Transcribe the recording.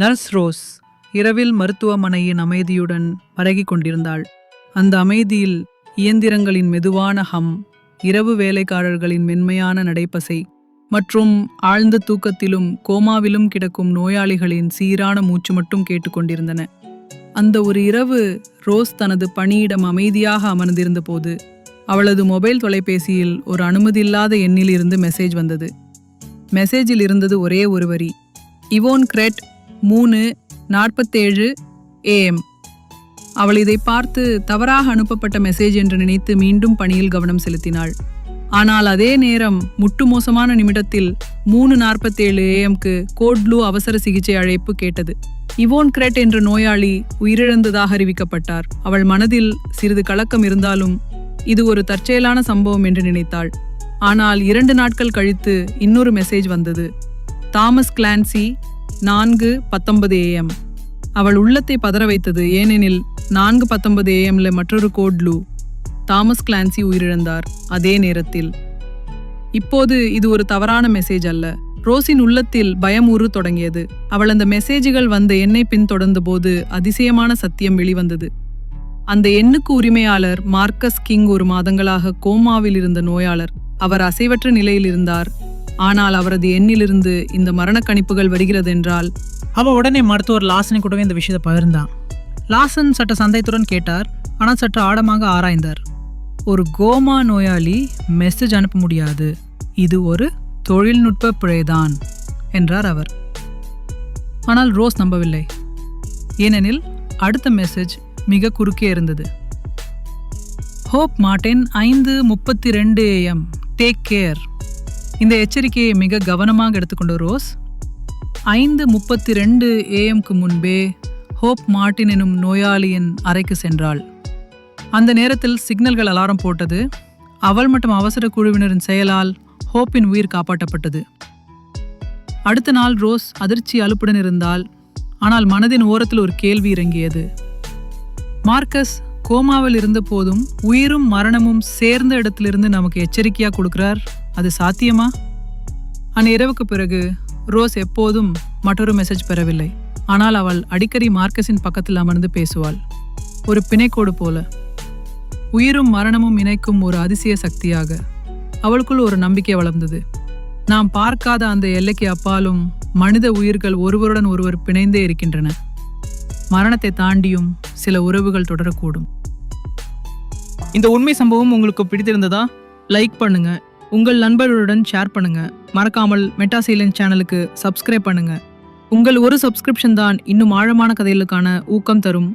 Nurse rose இரவில் மருத்துவமனையின் அமைதியுடன் பழகி கொண்டிருந்தாள். அந்த அமைதியில் இயந்திரங்களின் மெதுவான ஹம் இரவு வேலைக்காரர்களின் மென்மையான நடைப்பசை மற்றும் ஆழ்ந்த தூக்கத்திலும் கோமாவிலும் கிடக்கும் நோயாளிகளின் சீரான மூச்சு மட்டும் கேட்டுக்கொண்டிருந்தன அந்த ஒரு இரவு ரோஸ் தனது பணியிடம் அமைதியாக அமர்ந்திருந்தபோது அவளது மொபைல் தொலைபேசியில் ஒரு அனுமதியில்லாத எண்ணில் இருந்து மெசேஜ் வந்தது. மெசேஜில் இருந்தது ஒரே ஒரு வரி இவோன் கிரெட் மூணு நாற்பத்தேழு ஏஎம் அவள் இதை பார்த்து தவறாக அனுப்பப்பட்ட மெசேஜ் என்று நினைத்து மீண்டும் பணியில் கவனம் செலுத்தினாள். ஆனால் அதே நேரம் முட்டு மோசமான நிமிடத்தில் மூணு நாற்பத்தேழு ஏஎம்க்கு கோட்லூ அவசர சிகிச்சை அழைப்பு கேட்டது. இவோன் கிரெட் என்ற நோயாளி உயிரிழந்ததாக அறிவிக்கப்பட்டார். அவள் மனதில் சிறிது கலக்கம் இருந்தாலும் இது ஒரு தற்செயலான சம்பவம் என்று நினைத்தாள். ஆனால் இரண்டு நாட்கள் கழித்து இன்னொரு மெசேஜ் வந்தது. தாமஸ் கிளான்சி நான்கு பத்தொன்பது ஏஎம் அவள் உள்ளத்தை பதற வைத்தது ஏனெனில் நான்கு பத்தொன்பது ஏஎம்ல மற்றொரு கோட் தாமஸ் கிளான்சி உயிரிழந்தார் அதே நேரத்தில். இப்போது இது ஒரு தவறான மெசேஜ் அல்ல. ரோஸின் உள்ளத்தில் பயம் உரு தொடங்கியது. அவள் அந்த மெசேஜ்கள் வந்த எண்ணை பின்தொடர்ந்த போது அதிசயமான சத்தியம் வெளிவந்தது. அந்த எண்ணுக்கு உரிமையாளர் மார்க்கஸ் கிங் ஒரு மாதங்களாக கோமாவில் இருந்த நோயாளர். அவர் அசைவற்ற நிலையில் இருந்தார். ஆனால் அவரது எண்ணிலிருந்து இந்த மரணக்கணிப்புகள் வருகிறது வருகிறதென்றால் அவ உடனே மருத்துவர் லாசனை கூடவே இந்த விஷயத்தை பகிர்ந்தான். லாசன் சற்று சந்தேகத்துடன் கேட்டார். ஆனால் சற்று ஆழமாக ஆராய்ந்தார். ஒரு கோமா நோயாளி மெசேஜ் அனுப்ப முடியாது. இது ஒரு தொழில்நுட்ப பிழைதான் என்றார் அவர். ஆனால் ரோஸ் நம்பவில்லை. ஏனெனில் அடுத்த மெசேஜ் மிக குறுக்கே இருந்தது. ஹோப் மார்டின் ஐந்து முப்பத்தி ரெண்டு ஏஎம் டேக் கேர் இந்த எச்சரிக்கையை மிக கவனமாக எடுத்துக்கொண்ட ரோஸ். ஐந்து முப்பத்தி ரெண்டு ஏஎம்க்கு முன்பே ஹோப் மார்ட்டின் எனும் நோயாளியின் அறைக்கு சென்றாள். அந்த நேரத்தில் சிக்னல்கள் அலாரம் போட்டது. அவள் மற்றும் அவசர குழுவினரின் செயலால் ஹோப்பின் உயிர் காப்பாற்றப்பட்டது. அடுத்த நாள் ரோஸ் அதிர்ச்சி அலுப்புடன் இருந்தால் ஆனால் மனதின் ஓரத்தில் ஒரு கேள்வி இறங்கியது. மார்க்கஸ் கோமாவில் இருந்த போதும் உயிரும் மரணமும் சேர்ந்த இடத்திலிருந்து நமக்கு எச்சரிக்கையாக கொடுக்கிறார்? அது சாத்தியமா? அந்நிரவுக்கு பிறகு ரோஸ் எப்போதும் மற்றொரு மெசேஜ் பெறவில்லை. ஆனால் அவள் அடிக்கடி மார்க்கஸின் பக்கத்தில் அமர்ந்து பேசுவாள். ஒரு பிணைக்கோடு போல. உயிரும் மரணமும் இணைக்கும் ஒரு அதிசய சக்தியாக. அவளுக்குள் ஒரு நம்பிக்கை வளர்ந்தது. நாம் பார்க்காத அந்த எல்லைக்கு அப்பாலும் மனித உயிர்கள் ஒருவருடன் ஒருவர் பிணைந்தே இருக்கின்றன. மரணத்தை தாண்டியும் சில உறவுகள் தொடரக்கூடும். இந்த உண்மை சம்பவம் உங்களுக்கு பிடித்திருந்ததா? லைக் பண்ணுங்க. உங்கள் நண்பர்களுடன் ஷேர் பண்ணுங்க. மறக்காமல் மெட்டாசீலன் சேனலுக்கு சப்ஸ்கிரைப் பண்ணுங்க. உங்கள் ஒரு சப்ஸ்கிரிப்ஷன் தான் இன்னும் ஆழமான கதைகளுக்கான ஊக்கம் தரும்.